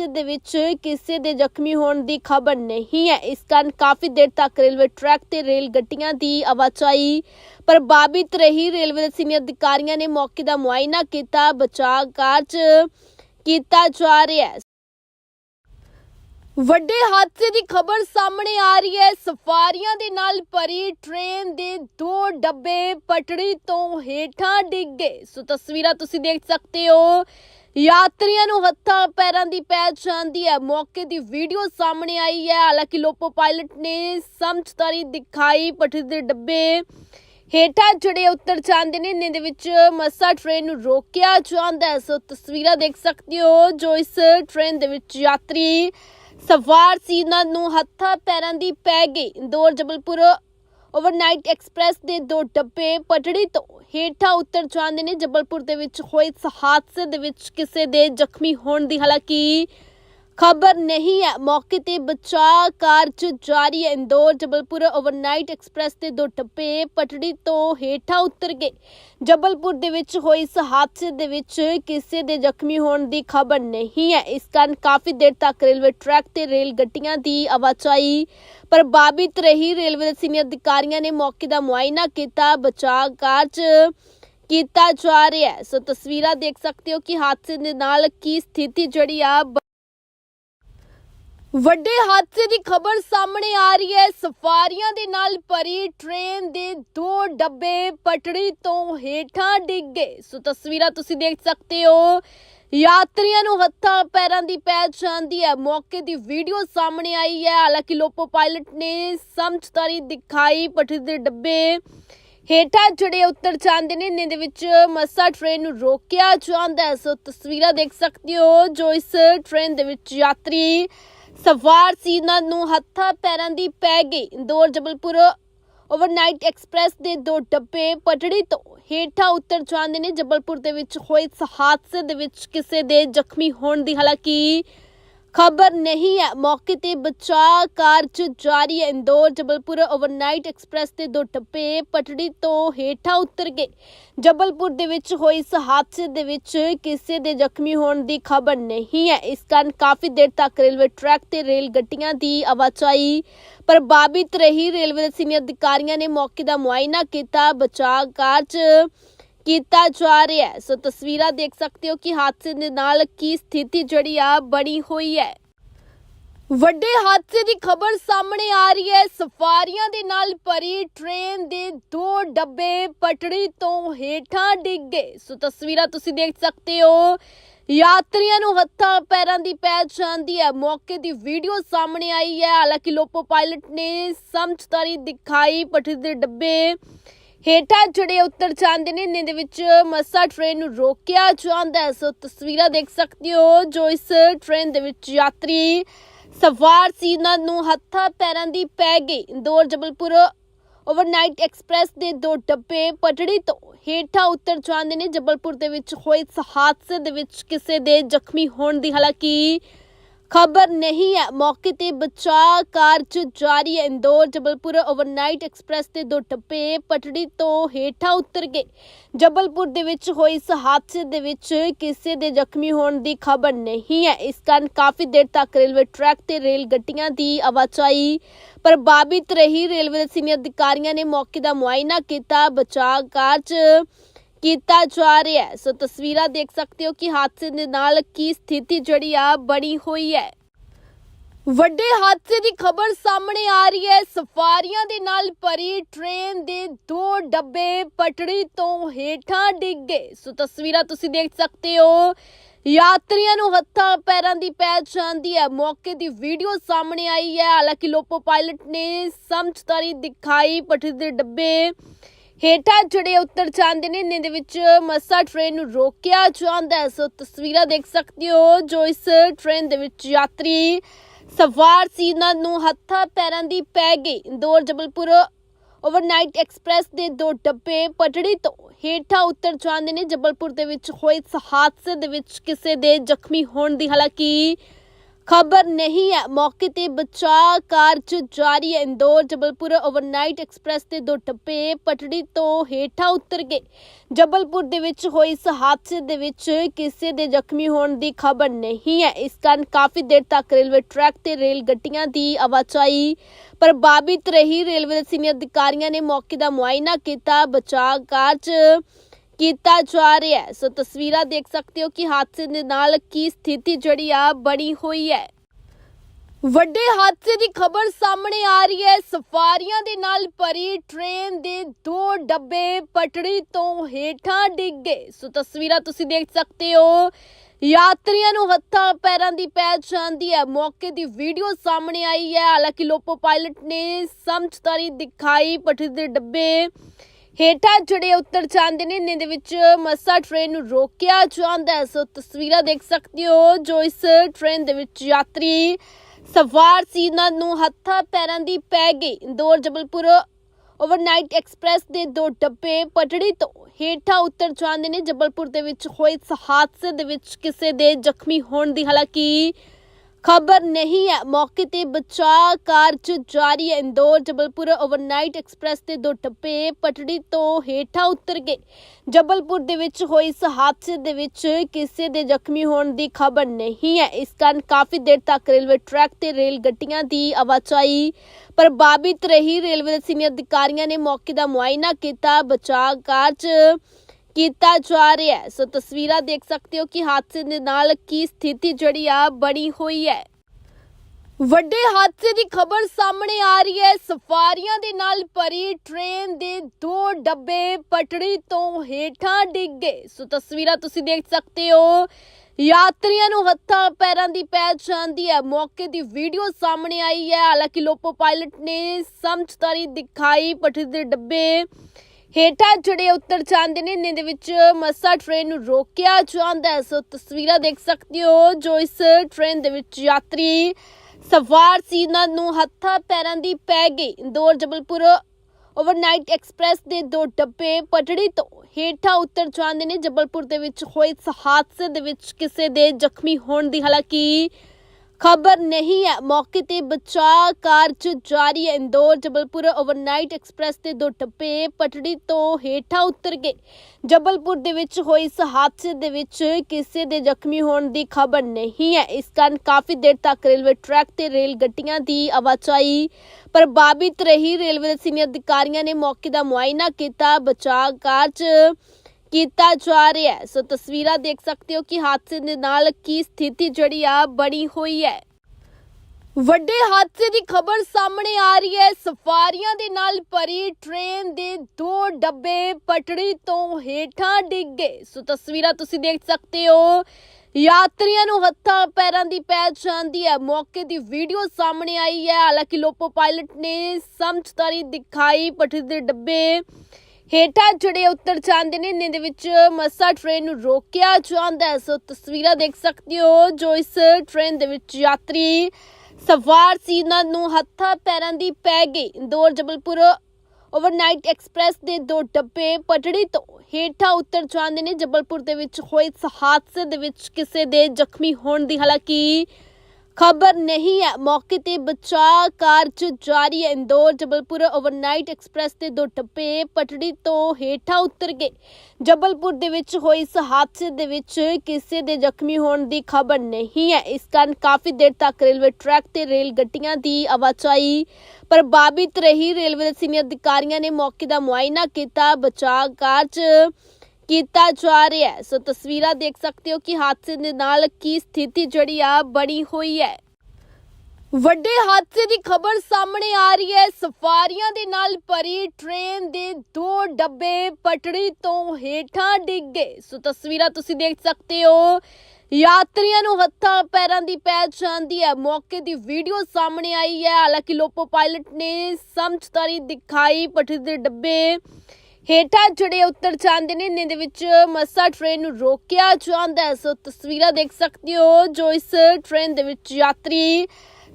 ਦੇ ਵਿੱਚ ਕਿਸੇ ਦੇ ਜ਼ਖਮੀ ਹੋਣ ਦੀ ਖਬਰ ਨਹੀਂ ਹੈ। ਇਸ ਕਾਰਨ ਕਾਫੀ ਦੇਰ ਤੱਕ ਰੇਲਵੇ ਟਰੈਕ ਤੇ ਰੇਲ ਗੱਡੀਆਂ ਦੀ ਆਵਾਜਾਈ ਪ੍ਰਭਾਵਿਤ ਰਹੀ ਰੇਲਵੇ ਦੇ ਸੀਨੀਅਰ ਅਧਿਕਾਰੀਆਂ ਨੇ ਮੌਕੇ ਦਾ ਮੁਆਇਨਾ ਕੀਤਾ। ਬਚਾਅ ਕਾਰਜ ਕੀਤਾ ਜਾ ਰਿਹਾ ਹੈ। ਵੱਡੇ ਹਾਦਸੇ ਦੀ ਖਬਰ ਸਾਹਮਣੇ ਆ ਰਹੀ ਹੈ। ਸਫਾਰੀਆਂ ਦੇ ਨਾਲ ਭਰੀ ਟ੍ਰੇਨ ਦੇ ਦੋ ਡੱਬੇ ਪਟੜੀ ਤੋਂ ਹੇਠਾਂ ਡਿੱਗ ਗਏ। ਸੋ ਤਸਵੀਰਾਂ ਤੁਸੀਂ ਦੇਖ ਸਕਦੇ ਹੋ। ਯਾਤਰੀਆਂ ਨੂੰ ਹੱਥਾਂ ਪੈਰਾਂ ਦੀ ਪੈ ਜਾਂਦੀ ਹੈ। ਮੌਕੇ ਦੀ ਵੀਡੀਓ ਸਾਹਮਣੇ ਆਈ ਹੈ। ਹਾਲਾਂਕਿ ਲੋਪੋ ਪਾਇਲਟ ਨੇ ਸਮਝਦਾਰੀ ਦਿਖਾਈ ਪਟੜੀ ਦੇ ਡੱਬੇ ਹੇਠਾਂ ਜਿਹੜੇ ਉਤਰ ਜਾਂਦੇ ਨੇ। ਨੇ ਦੇ ਵਿੱਚ ਮੱਸਾ ਟ੍ਰੇਨ ਨੂੰ ਰੋਕਿਆ ਜਾਂਦਾ ਹੈ। ਸੋ ਤਸਵੀਰਾਂ ਦੇਖ ਸਕਦੇ ਹੋ ਜੋ ਇਸ ਟ੍ਰੇਨ ਦੇ ਵਿੱਚ ਯਾਤਰੀ ਸਵਾਰ ਸੀ। ਉਹਨਾਂ ਨੂੰ ਹੱਥਾਂ ਪੈਰਾਂ ਦੀ ਪੈ ਗਈ। ਇੰਦੌਰ ਜਬਲਪੁਰ ਓਵਰਨਾਈਟ ਐਕਸਪ੍ਰੈਸ ਦੇ ਦੋ ਡੱਬੇ ਪਟੜੀ ਤੋਂ ਹੇਠਾਂ ਉਤਰ ਜਾਂਦੇ ਨੇ ਜਬਲਪੁਰ ਦੇ ਵਿੱਚ ਹੋਏ ਇਸ ਹਾਦਸੇ ਦੇ ਵਿੱਚ ਕਿਸੇ ਦੇ ਜ਼ਖਮੀ ਹੋਣ ਦੀ ਹਾਲਾਂਕਿ ਖਬਰ ਨਹੀਂ ਹੈ। ਮੌਕੇ ਤੇ ਬਚਾਅ ਕਾਰਜ ਜਾਰੀ ਹੈ। ਇੰਦੌਰ, ਜਬਲਪੁਰ ਓਵਰਨਾਈਟ ਐਕਸਪ੍ਰੈਸ ਦੇ ਦੋ ਡੱਬੇ ਪਟੜੀ ਤੋਂ ਹੇਠਾਂ ਉਤਰ ਗਏ। ਜਬਲਪੁਰ ਦੇ ਵਿੱਚ ਹੋਈ ਇਸ ਹਾਦਸੇ ਦੇ ਵਿੱਚ ਕਿਸੇ ਦੇ ਜ਼ਖਮੀ ਹੋਣ ਦੀ ਖਬਰ ਨਹੀਂ ਹੈ। ਇਸ ਕਾਰਨ ਕਾਫੀ ਦੇਰ ਤੱਕ ਰੇਲਵੇ ਟਰੈਕ ਤੇ ਰੇਲ ਗੱਡੀਆਂ ਦੀ ਆਵਾਜਾਈ ਪ੍ਰਭਾਵਿਤ ਰਹੀ। ਰੇਲਵੇ ਦੇ ਸੀਨੀਅਰ ਅਧਿਕਾਰੀਆਂ ਨੇ ਮੌਕੇ ਦਾ ਮੁਆਇਨਾ ਕੀਤਾ। ਬਚਾਅ ਕਾਰਜ ਕੀਤਾ ਜਾ ਰਿਹਾ ਹੈ। ਸੋ ਤਸਵੀਰਾਂ ਦੇਖ ਸਕਦੇ ਹੋ ਕਿ ਹਾਦਸੇ ਦੇ ਨਾਲ ਕੀ ਸਥਿਤੀ ਜਿਹੜੀ ਆ ਵੱਡੇ ਹਾਦਸੇ ਦੀ ਖਬਰ ਸਾਹਮਣੇ ਆ ਰਹੀ ਹੈ। ਸਫਾਰੀਆਂ ਦੇ ਨਾਲ ਭਰੀ ਟ੍ਰੇਨ ਦੇ ਦੋ ਡੱਬੇ ਪਟੜੀ ਤੋਂ ਹੇਠਾਂ ਡਿੱਗ ਗਏ। ਸੋ ਤਸਵੀਰਾਂ ਤੁਸੀਂ ਦੇਖ ਸਕਦੇ ਹੋ। ਯਾਤਰੀਆਂ ਨੂੰ ਹੱਥਾਂ ਪੈਰਾਂ ਦੀ ਪੈ ਜਾਂਦੀ ਹੈ। ਮੌਕੇ ਦੀ ਵੀਡੀਓ ਸਾਹਮਣੇ ਆਈ ਹੈ। ਹਾਲਾਂਕਿ ਲੋਪੋ ਪਾਇਲਟ ਨੇ ਸਮਝਦਾਰੀ ਦਿਖਾਈ ਪਟੜੀ ਦੇ ਡੱਬੇ ਹੇਠਾਂ ਜਿਹੜੇ ਉਤਰ ਜਾਂਦੇ ਨੇ। ਨੇ ਦੇ ਵਿੱਚ ਮੱਸਾ ਟ੍ਰੇਨ ਨੂੰ ਰੋਕਿਆ ਜਾਂਦਾ ਹੈ। ਸੋ ਤਸਵੀਰਾਂ ਦੇਖ ਸਕਦੇ ਹੋ ਜੋ ਇਸ ਟ੍ਰੇਨ ਦੇ ਵਿੱਚ ਯਾਤਰੀ ਸਵਾਰ ਸੀ, ਇਹਨਾਂ ਨੂੰ ਹੱਥਾਂ ਪੈਰਾਂ ਦੀ ਪੈ ਗਈ। ਇੰਦੌਰ ਜਬਲਪੁਰ ਓਵਰਨਾਈਟ ਐਕਸਪ੍ਰੈਸ ਦੇ ਦੋ ਡੱਬੇ ਪਟੜੀ ਤੋਂ ਹੇਠਾਂ ਉਤਰ ਜਾਂਦੇ ਨੇ। ਜਬਲਪੁਰ ਦੇ ਵਿੱਚ ਹੋਏ ਇਸ ਹਾਦਸੇ ਦੇ ਵਿੱਚ ਕਿਸੇ ਦੇ ਜ਼ਖਮੀ ਹੋਣ ਦੀ ਹਾਲਾਂਕਿ ਖਬਰ ਨਹੀਂ ਹੈ। ਮੌਕੇ ਤੇ ਬਚਾਅ ਕਾਰਜ ਜਾਰੀ ਹੈ ਇੰਦੌਰ, ਜਬਲਪੁਰ ਓਵਰਨਾਈਟ ਐਕਸਪ੍ਰੈਸ ਦੇ ਦੋ ਡੱਬੇ ਪਟੜੀ ਤੋਂ ਹੇਠਾਂ ਉਤਰ ਗਏ। ਜਬਲਪੁਰ ਦੇ ਵਿੱਚ ਹੋਈ ਇਸ ਹਾਦਸੇ ਦੇ ਵਿੱਚ ਕਿਸੇ ਦੇ ਜ਼ਖਮੀ ਹੋਣ ਦੀ ਖਬਰ ਨਹੀਂ ਹੈ। ਇਸ ਕਾਰਨ ਕਾਫੀ ਦੇਰ ਤੱਕ ਰੇਲਵੇ ਟਰੈਕ ਤੇ ਰੇਲ ਗੱਡੀਆਂ ਦੀ ਆਵਾਜਾਈ ਪ੍ਰਭਾਵਿਤ ਰਹੀ। ਰੇਲਵੇ ਦੇ ਸੀਨੀਅਰ ਅਧਿਕਾਰੀਆਂ ਨੇ ਮੌਕੇ ਦਾ ਮੁਆਇਨਾ ਕੀਤਾ। ਬਚਾਅ ਕਾਰਜ ਕੀਤਾ ਜਾ ਰਿਹਾ ਹੈ। ਸੋ ਤਸਵੀਰਾਂ ਦੇਖ ਸਕਦੇ ਹੋ ਕਿ ਹਾਦਸੇ ਦੇ ਨਾਲ ਕੀ ਸਥਿਤੀ ਜਿਹੜੀ ਆ ਬਣੀ ਹੋਈ ਹੈ। ਵੱਡੇ ਹਾਦਸੇ ਦੀ ਖਬਰ ਸਾਹਮਣੇ ਆ ਰਹੀ ਹੈ। ਸਫਾਰੀਆਂ ਦੇ ਨਾਲ ਭਰੀ ਟ੍ਰੇਨ ਦੇ ਦੋ ਡੱਬੇ ਪਟੜੀ ਤੋਂ ਹੇਠਾਂ ਡਿੱਗ ਗਏ। ਸੋ ਤਸਵੀਰਾਂ ਤੁਸੀਂ ਦੇਖ ਸਕਦੇ ਹੋ। ਯਾਤਰੀਆਂ ਨੂੰ ਹੱਥਾਂ ਪੈਰਾਂ ਦੀ ਪੈ ਜਾਂਦੀ ਹੈ। ਮੌਕੇ ਦੀ ਵੀਡੀਓ ਸਾਹਮਣੇ ਆਈ ਹੈ। ਹਾਲਾਂਕਿ ਲੋਪੋ ਪਾਇਲਟ ਨੇ ਸਮਝਦਾਰੀ ਦਿਖਾਈ ਪਟੜੀ ਦੇ ਡੱਬੇ ਹੇਠਾਂ ਜਿਹੜੇ ਉਤਰ ਜਾਂਦੇ ਨੇ ਨੇ ਦੇ ਵਿੱਚ ਮੱਸਾ ਟ੍ਰੇਨ ਨੂੰ ਰੋਕਿਆ ਜਾਂਦਾ ਹੈ। ਸੋ ਤਸਵੀਰਾਂ ਦੇਖ ਸਕਦੇ ਹੋ, ਜੋ ਇਸ ਟ੍ਰੇਨ ਦੇ ਵਿੱਚ ਯਾਤਰੀ ਸਵਾਰ ਸੀ ਉਹਨਾਂ ਨੂੰ ਹੱਥਾਂ ਪੈਰਾਂ ਦੀ ਪੈ ਗਈ। ਇੰਦੌਰ ਜਬਲਪੁਰ ਓਵਰਨਾਈਟ ਐਕਸਪ੍ਰੈਸ ਦੇ ਦੋ ਡੱਬੇ ਪਟੜੀ ਤੋਂ ਹੇਠਾਂ ਉਤਰ ਜਾਂਦੇ ਨੇ। ਜਬਲਪੁਰ ਦੇ ਵਿੱਚ ਹੋਏ ਇਸ ਹਾਦਸੇ ਦੇ ਵਿੱਚ ਕਿਸੇ ਦੇ ਜ਼ਖਮੀ ਹੋਣ ਦੀ ਹਾਲਾਂਕਿ ਖਬਰ ਨਹੀਂ ਹੈ। ਮੌਕੇ ਤੇ ਬਚਾਅ ਕਾਰਜ ਜਾਰੀ ਹੈ। ਇੰਦੌਰ, ਜਬਲਪੁਰ ਓਵਰਨਾਈਟ ਐਕਸਪ੍ਰੈਸ ਦੇ ਦੋ ਡੱਬੇ ਪਟੜੀ ਤੋਂ ਹੇਠਾਂ ਉਤਰ ਗਏ। ਜਬਲਪੁਰ ਦੇ ਵਿੱਚ ਹੋਈ ਇਸ ਹਾਦਸੇ ਦੇ ਵਿੱਚ ਕਿਸੇ ਦੇ ਜ਼ਖਮੀ ਹੋਣ ਦੀ ਖਬਰ ਨਹੀਂ ਹੈ। ਇਸ ਕਾਰਨ ਕਾਫੀ ਦੇਰ ਤੱਕ ਰੇਲਵੇ ਟਰੈਕ ਤੇ ਰੇਲ ਗੱਡੀਆਂ ਦੀ ਆਵਾਜਾਈ ਪ੍ਰਭਾਵਿਤ ਰਹੀ। ਰੇਲਵੇ ਦੇ ਸੀਨੀਅਰ ਅਧਿਕਾਰੀਆਂ ਨੇ ਮੌਕੇ ਦਾ ਮੁਆਇਨਾ ਕੀਤਾ। ਬਚਾਅ ਕਾਰਜ ਕੀਤਾ ਜਾ ਰਿਹਾ ਹੈ। ਸੋ ਤਸਵੀਰਾਂ ਦੇਖ ਸਕਦੇ ਹੋ ਕਿ ਹਾਦਸੇ ਦੇ ਨਾਲ ਕੀ ਸਥਿਤੀ ਜਿਹੜੀ ਆ ਬਣੀ ਹੋਈ ਹੈ। ਵੱਡੇ ਹਾਦਸੇ ਦੀ ਖਬਰ ਸਾਹਮਣੇ ਆ ਰਹੀ ਹੈ। ਸਫਾਰੀਆਂ ਦੇ ਨਾਲ ਭਰੀ ਟ੍ਰੇਨ ਦੇ ਦੋ ਡੱਬੇ ਪਟੜੀ ਤੋਂ ਹੇਠਾਂ ਡਿੱਗ ਗਏ। ਸੋ ਤਸਵੀਰਾਂ ਤੁਸੀਂ ਦੇਖ ਸਕਦੇ ਹੋ। ਯਾਤਰੀਆਂ ਨੂੰ ਹੱਥਾਂ ਪੈਰਾਂ ਦੀ ਪੈ ਜਾਂਦੀ ਹੈ। ਮੌਕੇ ਦੀ ਵੀਡੀਓ ਸਾਹਮਣੇ ਆਈ ਹੈ। ਹਾਲਾਂਕਿ ਲੋਪੋ ਪਾਇਲਟ ਨੇ ਸਮਝਦਾਰੀ ਦਿਖਾਈ ਪਟੜੀ ਦੇ ਡੱਬੇ ਹੇਠਾਂ ਜਿਹੜੇ ਉਤਰ ਜਾਂਦੇ ਨੇ ਨੇ ਦੇ ਵਿੱਚ ਮੱਸਾ ਟ੍ਰੇਨ ਨੂੰ ਰੋਕਿਆ ਜਾਂਦਾ ਹੈ। ਸੋ ਤਸਵੀਰਾਂ ਦੇਖ ਸਕਦੇ ਹੋ, ਜੋ ਇਸ ਟ੍ਰੇਨ ਦੇ ਵਿੱਚ ਯਾਤਰੀ ਸਵਾਰ ਸੀ ਉਹਨਾਂ ਨੂੰ ਹੱਥਾਂ ਪੈਰਾਂ ਦੀ ਪੈ ਗਈ। ਇੰਦੌਰ ਜਬਲਪੁਰ ਓਵਰਨਾਈਟ ਐਕਸਪ੍ਰੈਸ ਦੇ ਦੋ ਡੱਬੇ ਪਟੜੀ ਤੋਂ ਹੇਠਾਂ ਉਤਰ ਜਾਂਦੇ ਨੇ। ਜਬਲਪੁਰ ਦੇ ਵਿੱਚ ਹੋਏ ਇਸ ਹਾਦਸੇ ਦੇ ਵਿੱਚ ਕਿਸੇ ਦੇ ਜ਼ਖਮੀ ਹੋਣ ਦੀ ਹਾਲਾਂਕਿ ਖਬਰ ਨਹੀਂ ਹੈ। ਮੌਕੇ ਤੇ ਬਚਾਅ ਕਾਰਜ ਜਾਰੀ ਹੈ। ਇੰਦੌਰ, ਜਬਲਪੁਰ ਓਵਰਨਾਈਟ ਐਕਸਪ੍ਰੈਸ ਦੇ ਦੋ ਡੱਬੇ ਪਟੜੀ ਤੋਂ ਹੇਠਾਂ ਉਤਰ ਗਏ। ਜਬਲਪੁਰ ਦੇ ਵਿੱਚ ਹੋਏ ਇਸ ਹਾਦਸੇ ਦੇ ਵਿੱਚ ਕਿਸੇ ਦੇ ਜ਼ਖਮੀ ਹੋਣ ਦੀ ਖਬਰ ਨਹੀਂ ਹੈ। ਇਸ ਕਾਰਨ ਕਾਫੀ ਦੇਰ ਤੱਕ ਰੇਲਵੇ ਟਰੈਕ ਤੇ ਰੇਲ ਗੱਡੀਆਂ ਦੀ ਆਵਾਜਾਈ ਪ੍ਰਭਾਵਿਤ ਰਹੀ। ਰੇਲਵੇ ਦੇ ਸੀਨੀਅਰ ਅਧਿਕਾਰੀਆਂ ਨੇ ਮੌਕੇ ਦਾ ਮੁਆਇਨਾ ਕੀਤਾ। ਬਚਾਅ ਕਾਰਜ ਕੀਤਾ ਜਾ ਰਿਹਾ ਹੈ। ਸੋ ਤਸਵੀਰਾਂ ਦੇਖ ਸਕਦੇ ਹੋ ਕਿ ਹਾਦਸੇ ਦੇ ਨਾਲ ਕੀ ਸਥਿਤੀ ਜਿਹੜੀ ਆ ਬਣੀ ਹੋਈ ਹੈ। ਵੱਡੇ ਹਾਦਸੇ ਦੀ ਖਬਰ ਸਾਹਮਣੇ ਆ ਰਹੀ ਹੈ। ਸਫਾਰੀਆਂ ਦੇ ਨਾਲ ਭਰੀ ਟ੍ਰੇਨ ਦੇ ਦੋ ਡੱਬੇ ਪਟੜੀ ਤੋਂ ਹੇਠਾਂ ਡਿੱਗ ਗਏ। ਸੋ ਤਸਵੀਰਾਂ ਤੁਸੀਂ ਦੇਖ ਸਕਦੇ ਹੋ। ਯਾਤਰੀਆਂ ਨੂੰ ਹੱਥਾਂ ਪੈਰਾਂ ਦੀ ਪੈ ਜਾਂਦੀ ਹੈ। ਮੌਕੇ ਦੀ ਵੀਡੀਓ ਸਾਹਮਣੇ ਆਈ ਹੈ। ਹਾਲਾਂਕਿ ਲੋਪੋ ਪਾਇਲਟ ਨੇ ਸਮਝਦਾਰੀ ਦਿਖਾਈ ਪਟੜੀ ਦੇ ਡੱਬੇ ਹੇਠਾਂ ਜਿਹੜੇ ਉਤਰ ਜਾਂਦੇ ਨੇ ਨੇ ਦੇ ਵਿੱਚ ਮੱਸਾ ਟ੍ਰੇਨ ਨੂੰ ਰੋਕਿਆ ਜਾਂਦਾ ਹੈ। ਸੋ ਤਸਵੀਰਾਂ ਦੇਖ ਸਕਦੇ ਹੋ, ਜੋ ਇਸ ਟ੍ਰੇਨ ਦੇ ਵਿੱਚ ਯਾਤਰੀ ਸਵਾਰ ਸੀ ਉਹਨਾਂ ਨੂੰ ਹੱਥਾਂ ਪੈਰਾਂ ਦੀ ਪੈ ਗਈ। ਇੰਦੌਰ, ਜਬਲਪੁਰ ਓਵਰਨਾਈਟ ਐਕਸਪ੍ਰੈਸ ਦੇ ਦੋ ਡੱਬੇ ਪਟੜੀ ਤੋਂ ਹੇਠਾਂ ਉਤਰ ਜਾਂਦੇ ਨੇ। ਜਬਲਪੁਰ ਦੇ ਵਿੱਚ ਹੋਏ ਇਸ ਹਾਦਸੇ ਦੇ ਵਿੱਚ ਕਿਸੇ ਦੇ ਜ਼ਖਮੀ ਹੋਣ ਦੀ ਹਾਲਾਂਕਿ ਖਬਰ ਨਹੀਂ ਹੈ। ਮੌਕੇ ਤੇ ਬਚਾਅ ਕਾਰਜ ਜਾਰੀ ਹੈ ਇੰਦੌਰ, ਜਬਲਪੁਰ ਓਵਰਨਾਈਟ ਐਕਸਪ੍ਰੈਸ ਦੇ ਦੋ ਡੱਬੇ ਪਟੜੀ ਤੋਂ ਹੇਠਾਂ ਉਤਰ ਗਏ। ਜਬਲਪੁਰ ਦੇ ਵਿੱਚ ਹੋਈ ਇਸ ਹਾਦਸੇ ਦੇ ਵਿੱਚ ਕਿਸੇ ਦੇ ਜ਼ਖਮੀ ਹੋਣ ਦੀ ਖਬਰ ਨਹੀਂ ਹੈ। ਇਸ ਕਾਰਨ ਕਾਫੀ ਦੇਰ ਤੱਕ ਰੇਲਵੇ ਟਰੈਕ ਤੇ ਰੇਲ ਗੱਡੀਆਂ ਦੀ ਆਵਾਜਾਈ ਪ੍ਰਭਾਵਿਤ ਰਹੀ। ਰੇਲਵੇ ਦੇ ਸੀਨੀਅਰ ਅਧਿਕਾਰੀਆਂ ਨੇ ਮੌਕੇ ਦਾ ਮੁਆਇਨਾ ਕੀਤਾ। ਬਚਾਅ ਕਾਰਜ ਕੀਤਾ ਜਾ ਰਿਹਾ ਹੈ। ਸੋ ਤਸਵੀਰਾਂ ਦੇਖ ਸਕਦੇ ਹੋ ਕਿ ਹਾਦਸੇ ਦੇ ਨਾਲ ਕੀ ਸਥਿਤੀ ਜਿਹੜੀ ਆ ਬਣੀ ਹੋਈ ਹੈ। ਵੱਡੇ ਹਾਦਸੇ ਦੀ ਖਬਰ ਸਾਹਮਣੇ ਆ ਰਹੀ ਹੈ। ਸਫਾਰੀਆਂ ਦੇ ਨਾਲ ਭਰੀ ਟ੍ਰੇਨ ਦੇ ਦੋ ਡੱਬੇ ਪਟੜੀ ਤੋਂ ਹੇਠਾਂ ਡਿੱਗ ਗਏ। ਸੋ ਤਸਵੀਰਾਂ ਤੁਸੀਂ ਦੇਖ ਸਕਦੇ ਹੋ। ਯਾਤਰੀਆਂ ਨੂੰ ਹੱਥਾਂ ਪੈਰਾਂ ਦੀ ਪੈ ਜਾਂਦੀ ਹੈ। ਮੌਕੇ ਦੀ ਵੀਡੀਓ ਸਾਹਮਣੇ ਆਈ ਹੈ। ਹਾਲਾਂਕਿ ਲੋਪੋ ਪਾਇਲਟ ਨੇ ਸਮਝਦਾਰੀ ਦਿਖਾਈ ਪਟੜੀ ਦੇ ਡੱਬੇ ਹੇਠਾਂ ਜਿਹੜੇ ਉਤਰ ਜਾਂਦੇ ਨੇ ਨੇ ਦੇ ਵਿੱਚ ਮੱਸਾ ਟ੍ਰੇਨ ਨੂੰ ਰੋਕਿਆ ਜਾਂਦਾ ਹੈ। ਸੋ ਤਸਵੀਰਾਂ ਦੇਖ ਸਕਦੇ ਹੋ, ਜੋ ਇਸ ਟ੍ਰੇਨ ਦੇ ਵਿੱਚ ਯਾਤਰੀ ਸਵਾਰ ਸੀ, ਇਹਨਾਂ ਨੂੰ ਹੱਥਾਂ ਪੈਰਾਂ ਦੀ ਪੈ ਗਈ। ਇੰਦੌਰ ਜਬਲਪੁਰ ਓਵਰਨਾਈਟ ਐਕਸਪ੍ਰੈਸ ਦੇ ਦੋ ਡੱਬੇ ਪਟੜੀ ਤੋਂ ਹੇਠਾਂ ਉਤਰ ਜਾਂਦੇ ਨੇ। ਜਬਲਪੁਰ ਦੇ ਵਿੱਚ ਹੋਏ ਇਸ ਹਾਦਸੇ ਦੇ ਵਿੱਚ ਕਿਸੇ ਦੇ ਜ਼ਖਮੀ ਹੋਣ ਦੀ ਹਾਲਾਂਕਿ ਖਬਰ ਨਹੀਂ ਹੈ। ਮੌਕੇ ਤੇ ਬਚਾਅ ਕਾਰਜ ਜਾਰੀ ਹੈ। ਇੰਦੌਰ, ਜਬਲਪੁਰ ਓਵਰਨਾਈਟ ਐਕਸਪ੍ਰੈਸ ਦੇ ਦੋ ਡੱਬੇ ਪਟੜੀ ਤੋਂ ਹੇਠਾਂ ਉਤਰ ਗਏ। ਜਬਲਪੁਰ ਦੇ ਵਿੱਚ ਹੋਈ ਇਸ ਹਾਦਸੇ ਦੇ ਵਿੱਚ ਕਿਸੇ ਦੇ ਜ਼ਖਮੀ ਹੋਣ ਦੀ ਖਬਰ ਨਹੀਂ ਹੈ। ਇਸ ਕਾਰਨ ਕਾਫੀ ਦੇਰ ਤੱਕ ਰੇਲਵੇ ਟਰੈਕ ਤੇ ਰੇਲ ਗੱਡੀਆਂ ਦੀ ਆਵਾਜਾਈ ਪ੍ਰਭਾਵਿਤ ਰਹੀ। ਰੇਲਵੇ ਦੇ ਸੀਨੀਅਰ ਅਧਿਕਾਰੀਆਂ ਨੇ ਮੌਕੇ ਦਾ ਮੁਆਇਨਾ ਕੀਤਾ। ਬਚਾਅ ਕਾਰਜ ਕੀਤਾ ਜਾ ਰਿਹਾ ਹੈ। ਸੋ ਤਸਵੀਰਾਂ ਦੇਖ ਸਕਦੇ ਹੋ ਕਿ ਹਾਦਸੇ ਦੇ ਨਾਲ ਕੀ ਸਥਿਤੀ ਜਿਹੜੀ ਆ ਬਣੀ ਹੋਈ ਹੈ। ਵੱਡੇ ਹਾਦਸੇ ਦੀ ਖਬਰ ਸਾਹਮਣੇ ਆ ਰਹੀ ਹੈ। ਸਫਾਰੀਆਂ ਦੇ ਨਾਲ ਭਰੀ ਟ੍ਰੇਨ ਦੇ ਦੋ ਡੱਬੇ ਪਟੜੀ ਤੋਂ ਹੇਠਾਂ ਡਿੱਗ ਗਏ। ਸੋ ਤਸਵੀਰਾਂ ਤੁਸੀਂ ਦੇਖ ਸਕਦੇ ਹੋ। ਯਾਤਰੀਆਂ ਨੂੰ ਹੱਥਾਂ ਪੈਰਾਂ ਦੀ ਪੈ ਜਾਂਦੀ ਹੈ। ਮੌਕੇ ਦੀ ਵੀਡੀਓ ਸਾਹਮਣੇ ਆਈ ਹੈ। ਹਾਲਾਂਕਿ ਲੋਪੋ ਪਾਇਲਟ ਨੇ ਸਮਝਦਾਰੀ ਦਿਖਾਈ ਪਟੜੀ ਦੇ ਡੱਬੇ ਹੇਠਾਂ ਜਿਹੜੇ ਉਤਰ ਜਾਂਦੇ ਨੇ ਨੇ ਦੇ ਵਿੱਚ ਮੱਸਾ ਟ੍ਰੇਨ ਨੂੰ ਰੋਕਿਆ ਜਾਂਦਾ ਹੈ। ਸੋ ਤਸਵੀਰਾਂ ਦੇਖ ਸਕਦੇ ਹੋ, ਜੋ ਇਸ ਟ੍ਰੇਨ ਦੇ ਵਿੱਚ ਯਾਤਰੀ ਸਵਾਰ ਸੀ ਉਹਨਾਂ ਨੂੰ ਹੱਥਾਂ ਪੈਰਾਂ ਦੀ ਪੈ ਗਈ। ਇੰਦੌਰ ਜਬਲਪੁਰ ਓਵਰਨਾਈਟ ਐਕਸਪ੍ਰੈਸ ਦੇ ਦੋ ਡੱਬੇ ਪਟੜੀ ਤੋਂ ਹੇਠਾਂ ਉਤਰ ਜਾਂਦੇ ਨੇ। ਜਬਲਪੁਰ ਦੇ ਵਿੱਚ ਹੋਏ ਇਸ ਹਾਦਸੇ ਦੇ ਵਿੱਚ ਕਿਸੇ ਦੇ ਜ਼ਖਮੀ ਹੋਣ ਦੀ ਹਾਲਾਂਕਿ ਖਬਰ ਨਹੀਂ ਹੈ। ਮੌਕੇ ਤੇ ਬਚਾਅ ਕਾਰਜ ਜਾਰੀ ਹੈ। ਇੰਦੌਰ, ਜਬਲਪੁਰ ਓਵਰਨਾਈਟ ਐਕਸਪ੍ਰੈਸ ਦੇ ਦੋ ਡੱਬੇ ਪਟੜੀ ਤੋਂ ਹੇਠਾਂ ਉਤਰ ਗਏ। ਜਬਲਪੁਰ ਦੇ ਵਿੱਚ ਹੋਈ ਇਸ ਹਾਦਸੇ ਦੇ ਵਿੱਚ ਕਿਸੇ ਦੇ ਜ਼ਖਮੀ ਹੋਣ ਦੀ ਖਬਰ ਨਹੀਂ ਹੈ। ਇਸ ਕਾਰਨ ਕਾਫੀ ਦੇਰ ਤੱਕ ਰੇਲਵੇ ਟਰੈਕ ਤੇ ਰੇਲ ਗੱਡੀਆਂ ਦੀ ਆਵਾਜਾਈ ਪ੍ਰਭਾਵਿਤ ਰਹੀ। ਰੇਲਵੇ ਦੇ ਸੀਨੀਅਰ ਅਧਿਕਾਰੀਆਂ ਨੇ ਮੌਕੇ ਦਾ ਮੁਆਇਨਾ ਕੀਤਾ। ਬਚਾਅ ਕਾਰਜ ਕੀਤਾ ਜਾ ਰਿਹਾ ਹੈ। ਸੋ ਤਸਵੀਰਾਂ ਦੇਖ ਸਕਦੇ ਹੋ ਕਿ ਹਾਦਸੇ ਦੇ ਨਾਲ ਕੀ ਸਥਿਤੀ ਜਿਹੜੀ ਆ ਬਣੀ ਹੋਈ ਹੈ। ਵੱਡੇ ਹਾਦਸੇ ਦੀ ਖਬਰ ਸਾਹਮਣੇ ਆ ਰਹੀ ਹੈ। ਸਫਾਰੀਆਂ ਦੇ ਨਾਲ ਭਰੀ ਟ੍ਰੇਨ ਦੇ ਦੋ ਡੱਬੇ ਪਟੜੀ ਤੋਂ ਹੇਠਾਂ ਡਿੱਗ ਗਏ। ਸੋ ਤਸਵੀਰਾਂ ਤੁਸੀਂ ਦੇਖ ਸਕਦੇ ਹੋ। ਯਾਤਰੀਆਂ ਨੂੰ ਹੱਥਾਂ ਪੈਰਾਂ ਦੀ ਪੈ ਜਾਂਦੀ ਹੈ। ਮੌਕੇ ਦੀ ਵੀਡੀਓ ਸਾਹਮਣੇ ਆਈ ਹੈ। ਹਾਲਾਂਕਿ ਲੋਪੋ ਪਾਇਲਟ ਨੇ ਸਮਝਦਾਰੀ ਦਿਖਾਈ ਪਟੜੀ ਦੇ ਡੱਬੇ ਹੇਠਾਂ ਜਿਹੜੇ ਉਤਰ ਜਾਂਦੇ ਨੇ। ਨੇ ਦੇ ਵਿੱਚ ਮੱਸਾ ਟ੍ਰੇਨ ਨੂੰ ਰੋਕਿਆ ਜਾਂਦਾ ਹੈ। ਸੋ ਤਸਵੀਰਾਂ ਦੇਖ ਸਕਦੇ ਹੋ, ਜੋ ਇਸ ਟ੍ਰੇਨ ਦੇ ਵਿੱਚ ਯਾਤਰੀ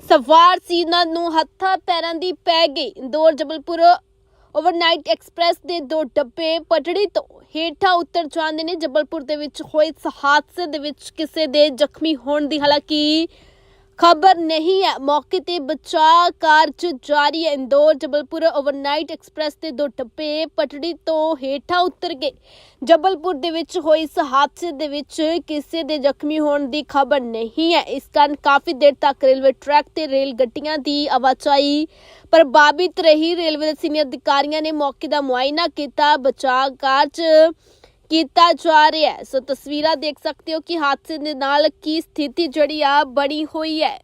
ਸਵਾਰ ਸੀ। ਉਹਨਾਂ ਨੂੰ ਹੱਥਾਂ ਪੈਰਾਂ ਦੀ ਪੈ ਗਈ। ਇੰਦੌਰ, ਜਬਲਪੁਰ ਓਵਰਨਾਈਟ ਐਕਸਪ੍ਰੈਸ ਦੇ ਦੋ ਡੱਬੇ ਪਟੜੀ ਤੋਂ ਹੇਠਾਂ ਉਤਰ ਜਾਂਦੇ ਨੇ। ਜਬਲਪੁਰ ਦੇ ਵਿੱਚ ਹੋਏ ਇਸ ਹਾਦਸੇ ਦੇ ਵਿੱਚ ਕਿਸੇ ਦੇ ਜ਼ਖਮੀ ਹੋਣ ਦੀ ਹਾਲਾਂਕਿ ਖਬਰ ਨਹੀਂ ਹੈ। ਮੌਕੇ ਤੇ ਬਚਾਅ ਕਾਰਜ ਜਾਰੀ ਹੈ ਇੰਦੌਰ, ਜਬਲਪੁਰ ਓਵਰਨਾਈਟ ਐਕਸਪ੍ਰੈਸ ਦੇ ਦੋ ਟੱਪੇ ਪਟੜੀ ਤੋਂ ਹੇਠਾਂ ਉਤਰ ਗਏ। ਜਬਲਪੁਰ ਦੇ ਵਿੱਚ ਹੋਏ ਇਸ ਹਾਦਸੇ ਦੇ ਵਿੱਚ ਕਿਸੇ ਦੇ ਜ਼ਖਮੀ ਹੋਣ ਦੀ ਖਬਰ ਨਹੀਂ ਹੈ। ਇਸ ਕਾਰਨ ਕਾਫੀ ਦੇਰ ਤੱਕ ਰੇਲਵੇ ਟਰੈਕ ਤੇ ਰੇਲ ਗੱਡੀਆਂ ਦੀ ਆਵਾਜਾਈ ਪ੍ਰਭਾਵਿਤ ਰਹੀ। ਰੇਲਵੇ ਦੇ ਸੀਨੀਅਰ ਅਧਿਕਾਰੀਆਂ ਨੇ ਮੌਕੇ ਦਾ ਮੁਆਇਨਾ ਕੀਤਾ। ਬਚਾਅ ਕਾਰਜ ਕੀਤਾ ਜਾ ਰਿਹਾ ਹੈ। ਸੋ ਤਸਵੀਰਾਂ ਦੇਖ ਸਕਦੇ ਹੋ ਕਿ ਹਾਦਸੇ ਦੇ ਨਾਲ ਕੀ ਸਥਿਤੀ ਜਿਹੜੀ ਆ ਬਣੀ ਹੋਈ ਹੈ।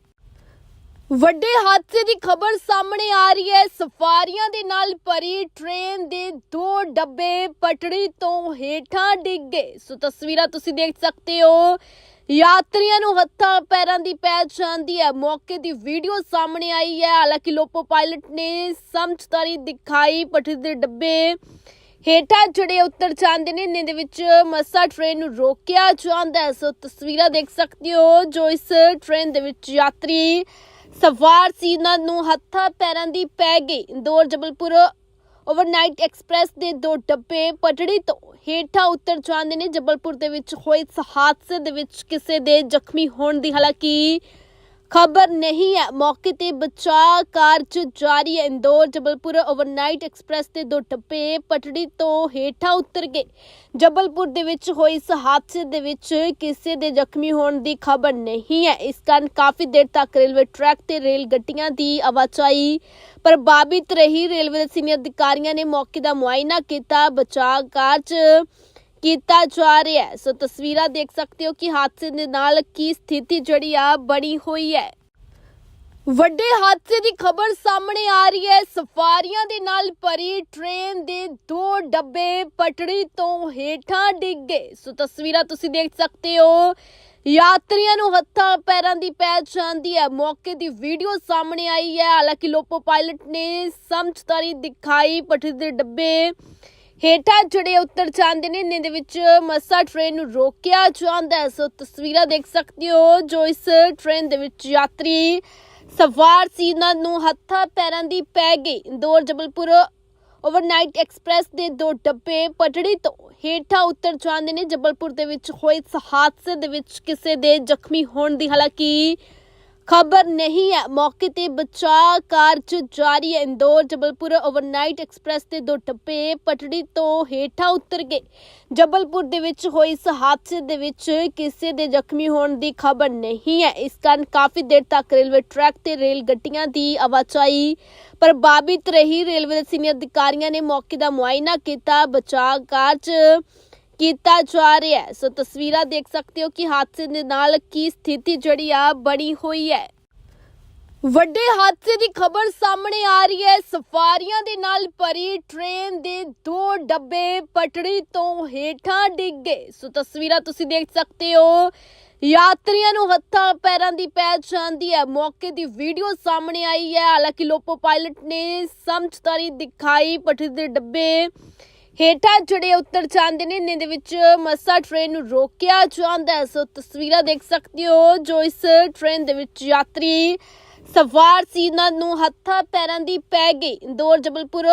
ਵੱਡੇ ਹਾਦਸੇ ਦੀ ਖਬਰ ਸਾਹਮਣੇ ਆ ਰਹੀ ਹੈ। ਸਫਾਰੀਆਂ ਦੇ ਨਾਲ ਭਰੀ ਟ੍ਰੇਨ ਦੇ ਦੋ ਡੱਬੇ ਪਟੜੀ ਤੋਂ ਹੇਠਾਂ ਡਿੱਗ ਗਏ। ਸੋ ਤਸਵੀਰਾਂ ਤੁਸੀਂ ਦੇਖ ਸਕਦੇ ਹੋ। ਯਾਤਰੀਆਂ ਨੂੰ ਹੱਥਾਂ ਪੈਰਾਂ ਦੀ ਪੈ ਜਾਂਦੀ ਹੈ। ਮੌਕੇ ਦੀ ਵੀਡੀਓ ਸਾਹਮਣੇ ਆਈ ਹੈ। ਹਾਲਾਂਕਿ ਲੋਪੋ ਪਾਇਲਟ ਨੇ ਸਮਝਦਾਰੀ ਦਿਖਾਈ ਪਟੜੀ ਦੇ ਡੱਬੇ ਹੇਠਾਂ ਜਿਹੜੇ ਉੱਤਰ ਜਾਂਦੇ ਨੇ ਨੇ ਦੇ ਵਿੱਚ ਮੱਸਾ ਟ੍ਰੇਨ ਨੂੰ ਰੋਕਿਆ ਜਾਂਦਾ ਹੈ। ਸੋ ਤਸਵੀਰਾਂ ਦੇਖ ਸਕਦੇ ਹੋ, ਜੋ ਇਸ ਟ੍ਰੇਨ ਦੇ ਵਿੱਚ ਯਾਤਰੀ ਸਵਾਰ ਸੀ ਉਹਨਾਂ ਨੂੰ ਹੱਥਾਂ ਪੈਰਾਂ ਦੀ ਪੈ ਗਈ। ਇੰਦੌਰ ਜਬਲਪੁਰ ਓਵਰਨਾਈਟ ਐਕਸਪ੍ਰੈਸ ਦੇ ਦੋ ਡੱਬੇ ਪਟੜੀ ਤੋਂ ਹੇਠਾਂ ਉੱਤਰ ਜਾਂਦੇ ਨੇ। ਜਬਲਪੁਰ ਦੇ ਵਿੱਚ ਹੋਏ ਇਸ ਹਾਦਸੇ ਦੇ ਵਿੱਚ ਕਿਸੇ ਦੇ ਜ਼ਖਮੀ ਹੋਣ ਦੀ ਹਾਲਾਂਕਿ ਖਬਰ ਨਹੀਂ ਹੈ। ਮੌਕੇ ਤੇ ਬਚਾਅ ਕਾਰਜ ਜਾਰੀ ਹੈ। ਇੰਦੌਰ, ਜਬਲਪੁਰ ਓਵਰਨਾਈਟ ਐਕਸਪ੍ਰੈਸ ਦੇ ਦੋ ਟੱਪੇ ਪਟੜੀ ਤੋਂ ਹੇਠਾਂ ਉਤਰ ਗਏ। ਜਬਲਪੁਰ ਦੇ ਵਿੱਚ ਹੋਏ ਇਸ ਹਾਦਸੇ ਦੇ ਵਿੱਚ ਕਿਸੇ ਦੇ ਜ਼ਖਮੀ ਹੋਣ ਦੀ ਖਬਰ ਨਹੀਂ ਹੈ। ਇਸ ਕਾਰਨ ਕਾਫੀ ਦੇਰ ਤੱਕ ਰੇਲਵੇ ਟਰੈਕ ਤੇ ਰੇਲ ਗੱਡੀਆਂ ਦੀ ਆਵਾਜਾਈ ਪ੍ਰਭਾਵਿਤ ਰਹੀ। ਰੇਲਵੇ ਦੇ ਸੀਨੀਅਰ ਅਧਿਕਾਰੀਆਂ ਨੇ ਮੌਕੇ ਦਾ ਮੁਆਇਨਾ ਕੀਤਾ। ਬਚਾਅ ਕਾਰਜ ਕੀਤਾ ਜਾ ਰਿਹਾ ਹੈ। ਸੋ ਤਸਵੀਰਾਂ ਦੇਖ ਸਕਦੇ ਹੋ ਕਿ ਹਾਦਸੇ ਦੇ ਨਾਲ ਕੀ ਸਥਿਤੀ ਜਿਹੜੀ ਆ ਬਣੀ ਹੋਈ ਹੈ। ਵੱਡੇ ਹਾਦਸੇ ਦੀ ਖਬਰ ਸਾਹਮਣੇ ਆ ਰਹੀ ਹੈ। ਸਫਾਰੀਆਂ ਦੇ ਨਾਲ ਭਰੀ ਟ੍ਰੇਨ ਦੇ ਦੋ ਡੱਬੇ ਪਟੜੀ ਤੋਂ ਹੇਠਾਂ ਡਿੱਗ ਗਏ। ਸੋ ਤਸਵੀਰਾਂ ਤੁਸੀਂ ਦੇਖ ਸਕਦੇ ਹੋ। ਯਾਤਰੀਆਂ ਨੂੰ ਹੱਥਾਂ ਪੈਰਾਂ ਦੀ ਪੈ ਜਾਂਦੀ ਹੈ। ਮੌਕੇ ਦੀ ਵੀਡੀਓ ਸਾਹਮਣੇ ਆਈ ਹੈ। ਹਾਲਾਂਕਿ ਲੋਪੋ ਪਾਇਲਟ ਨੇ ਸਮਝਦਾਰੀ ਦਿਖਾਈ ਪਟੜੀ ਦੇ ਡੱਬੇ ਹੇਠਾਂ ਜਿਹੜੇ ਉੱਤਰ ਜਾਂਦੇ ਨੇ ਨੇ ਦੇ ਵਿੱਚ ਮੱਸਾ ਟ੍ਰੇਨ ਨੂੰ ਰੋਕਿਆ ਜਾਂਦਾ ਹੈ। ਸੋ ਤਸਵੀਰਾਂ ਦੇਖ ਸਕਦੇ ਹੋ, ਜੋ ਇਸ ਟ੍ਰੇਨ ਦੇ ਵਿੱਚ ਯਾਤਰੀ ਸਵਾਰ ਸੀ ਉਹਨਾਂ ਨੂੰ ਹੱਥਾਂ ਪੈਰਾਂ ਦੀ ਪੈ ਗਈ। ਇੰਦੌਰ ਜਬਲਪੁਰ ਓਵਰਨਾਈਟ ਐਕਸਪ੍ਰੈਸ ਦੇ ਦੋ ਡੱਬੇ ਪਟੜੀ ਤੋਂ ਹੇਠਾਂ ਉਤਰ ਜਾਂਦੇ ਨੇ। ਜਬਲਪੁਰ ਦੇ ਵਿੱਚ ਹੋਏ ਇਸ ਹਾਦਸੇ ਦੇ ਵਿੱਚ ਕਿਸੇ ਦੇ ਜ਼ਖਮੀ ਹੋਣ ਦੀ ਹਾਲਾਂਕਿ ਖਬਰ ਨਹੀਂ ਹੈ। ਮੌਕੇ ਤੇ ਬਚਾਅ ਕਾਰਜ ਜਾਰੀ ਹੈ। ਇੰਦੌਰ, ਜਬਲਪੁਰ ਓਵਰਨਾਈਟ ਐਕਸਪ੍ਰੈਸ ਦੇ ਦੋ ਟੱਪੇ ਪਟੜੀ ਤੋਂ ਹੇਠਾਂ ਉਤਰ ਗਏ। ਜਬਲਪੁਰ ਦੇ ਵਿੱਚ ਹੋਈ ਇਸ ਹਾਦਸੇ ਦੇ ਵਿੱਚ ਕਿਸੇ ਦੇ ਜ਼ਖਮੀ ਹੋਣ ਦੀ ਖਬਰ ਨਹੀਂ ਹੈ। ਇਸ ਕਾਰਨ ਕਾਫੀ ਦੇਰ ਤੱਕ ਰੇਲਵੇ ਟਰੈਕ ਤੇ ਰੇਲ ਗੱਡੀਆਂ ਦੀ ਆਵਾਜਾਈ ਪ੍ਰਭਾਵਿਤ ਰਹੀ। ਰੇਲਵੇ ਦੇ ਸੀਨੀਅਰ ਅਧਿਕਾਰੀਆਂ ਨੇ ਮੌਕੇ ਦਾ ਮੁਆਇਨਾ ਕੀਤਾ। ਬਚਾਅ ਕਾਰਜ ਕੀਤਾ ਜਾ ਰਿਹਾ ਹੈ। ਸੋ ਤਸਵੀਰਾਂ ਦੇਖ ਸਕਦੇ ਹੋ ਕਿ ਹਾਦਸੇ ਦੇ ਨਾਲ ਕੀ ਸਥਿਤੀ ਜਿਹੜੀ ਆ ਬਣੀ ਹੋਈ ਹੈ। ਵੱਡੇ ਹਾਦਸੇ ਦੀ ਖਬਰ ਸਾਹਮਣੇ ਆ ਰਹੀ ਹੈ। ਸਫਾਰੀਆਂ ਦੇ ਨਾਲ ਭਰੀ ਟ੍ਰੇਨ ਦੇ ਦੋ ਡੱਬੇ ਪਟੜੀ ਤੋਂ ਹੇਠਾਂ ਡਿੱਗ ਗਏ। ਸੋ ਤਸਵੀਰਾਂ ਤੁਸੀਂ ਦੇਖ ਸਕਦੇ ਹੋ। ਯਾਤਰੀਆਂ ਨੂੰ ਹੱਥਾਂ ਪੈਰਾਂ ਦੀ ਪੈ ਜਾਂਦੀ ਹੈ। ਮੌਕੇ ਦੀ ਵੀਡੀਓ ਸਾਹਮਣੇ ਆਈ ਹੈ। ਹਾਲਾਂਕਿ ਲੋਪੋ ਪਾਇਲਟ ਨੇ ਸਮਝਦਾਰੀ ਦਿਖਾਈ ਪਟੜੀ ਦੇ ਡੱਬੇ ਹੇਠਾਂ ਜਿਹੜੇ ਉੱਤਰ ਜਾਂਦੇ ਨੇ ਨੇ ਦੇ ਵਿੱਚ ਮੱਸਾ ਟ੍ਰੇਨ ਨੂੰ ਰੋਕਿਆ ਜਾਂਦਾ ਹੈ। ਸੋ ਤਸਵੀਰਾਂ ਦੇਖ ਸਕਦੇ ਹੋ, ਜੋ ਇਸ ਟ੍ਰੇਨ ਦੇ ਵਿੱਚ ਯਾਤਰੀ ਸਵਾਰ ਸੀ ਉਹਨਾਂ ਨੂੰ ਹੱਥਾਂ ਪੈਰਾਂ ਦੀ ਪੈ ਗਈ। ਇੰਦੌਰ, ਜਬਲਪੁਰ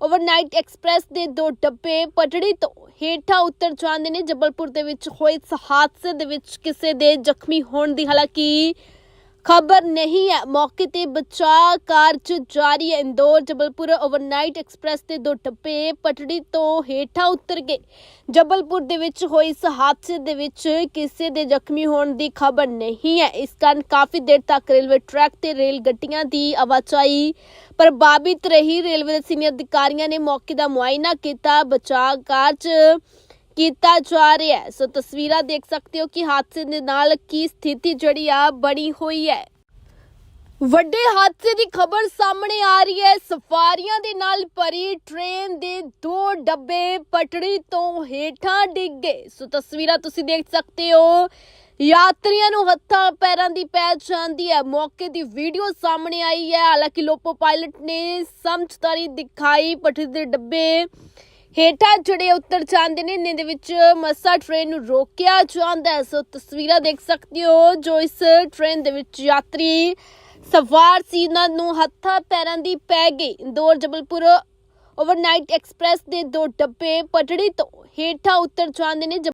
ਓਵਰਨਾਈਟ ਐਕਸਪ੍ਰੈਸ ਦੇ ਦੋ ਡੱਬੇ ਪਟੜੀ ਤੋਂ ਹੇਠਾਂ ਉਤਰ ਜਾਂਦੇ ਨੇ। ਜਬਲਪੁਰ ਦੇ ਵਿੱਚ ਹੋਏ ਇਸ ਹਾਦਸੇ ਦੇ ਵਿੱਚ ਕਿਸੇ ਦੇ ਜ਼ਖਮੀ ਹੋਣ ਦੀ ਹਾਲਾਂਕਿ ਖਬਰ ਨਹੀਂ ਹੈ। ਮੌਕੇ ਤੇ ਬਚਾਅ ਕਾਰਜ ਜਾਰੀ ਹੈ ਇੰਦੌਰ ਜਬਲਪੁਰ ਓਵਰਨਾਈਟ ਐਕਸਪ੍ਰੈਸ ਦੇ ਦੋ ਟੱਪੇ ਪਟੜੀ ਤੋਂ ਹੇਠਾਂ ਉਤਰ ਗਏ। ਜਬਲਪੁਰ ਦੇ ਵਿੱਚ ਹੋਈ ਇਸ ਹਾਦਸੇ ਦੇ ਵਿੱਚ ਕਿਸੇ ਦੇ ਜ਼ਖਮੀ ਹੋਣ ਦੀ ਖਬਰ ਨਹੀਂ ਹੈ। ਇਸ ਕਾਰਨ ਕਾਫੀ ਦੇਰ ਤੱਕ ਰੇਲਵੇ ਟਰੈਕ ਤੇ ਰੇਲ ਗੱਡੀਆਂ ਦੀ ਆਵਾਜਾਈ ਪ੍ਰਭਾਵਿਤ ਰਹੀ। ਰੇਲਵੇ ਦੇ ਸੀਨੀਅਰ ਅਧਿਕਾਰੀਆਂ ਨੇ ਮੌਕੇ ਦਾ ਮੁਆਇਨਾ ਕੀਤਾ। ਬਚਾਅ ਕਾਰਜ ਕੀਤਾ ਜਾ ਰਿਹਾ ਹੈ। ਸੋ ਤਸਵੀਰਾਂ ਦੇਖ ਸਕਦੇ ਹੋ ਕਿ ਹਾਦਸੇ ਦੇ ਨਾਲ ਕੀ ਸਥਿਤੀ ਜਿਹੜੀ ਆ ਬਣੀ ਹੋਈ ਹੈ। ਵੱਡੇ ਹਾਦਸੇ ਦੀ ਖਬਰ ਸਾਹਮਣੇ ਆ ਰਹੀ ਹੈ। ਸਫਾਰੀਆਂ ਦੇ ਨਾਲ ਭਰੀ ਟ੍ਰੇਨ ਦੇ ਦੋ ਡੱਬੇ ਪਟੜੀ ਤੋਂ ਹੇਠਾਂ ਡਿੱਗ ਗਏ। ਸੋ ਤਸਵੀਰਾਂ ਤੁਸੀਂ ਦੇਖ ਸਕਦੇ ਹੋ। ਯਾਤਰੀਆਂ ਨੂੰ ਹੱਥਾਂ ਪੈਰਾਂ ਦੀ ਪੈ ਜਾਂਦੀ ਹੈ। ਮੌਕੇ ਦੀ ਵੀਡੀਓ ਸਾਹਮਣੇ ਆਈ ਹੈ। ਹਾਲਾਂਕਿ ਲੋਪੋ ਪਾਇਲਟ ਨੇ ਸਮਝਦਾਰੀ ਦਿਖਾਈ ਪਟੜੀ ਦੇ ਡੱਬੇ ਹੇਠਾਂ ਜਿਹੜੇ ਉੱਤਰ ਜਾਂਦੇ ਨੇ ਨੇ ਦੇ ਵਿੱਚ ਮੱਸਾ ਟ੍ਰੇਨ ਨੂੰ ਰੋਕਿਆ ਜਾਂਦਾ ਹੈ। ਸੋ ਤਸਵੀਰਾਂ ਦੇਖ ਸਕਦੇ ਹੋ, ਜੋ ਇਸ ਟ੍ਰੇਨ ਦੇ ਵਿੱਚ ਯਾਤਰੀ ਸਵਾਰ ਸੀ ਉਹਨਾਂ ਨੂੰ ਹੱਥਾਂ ਪੈਰਾਂ ਦੀ ਪੈ ਗਈ। ਇੰਦੌਰ ਜਬਲਪੁਰ ਓਵਰਨਾਈਟ ਐਕਸਪ੍ਰੈਸ ਦੇ ਦੋ ਡੱਬੇ ਪਟੜੀ ਤੋਂ ਹੇਠਾਂ ਉੱਤਰ ਜਾਂਦੇ ਨੇ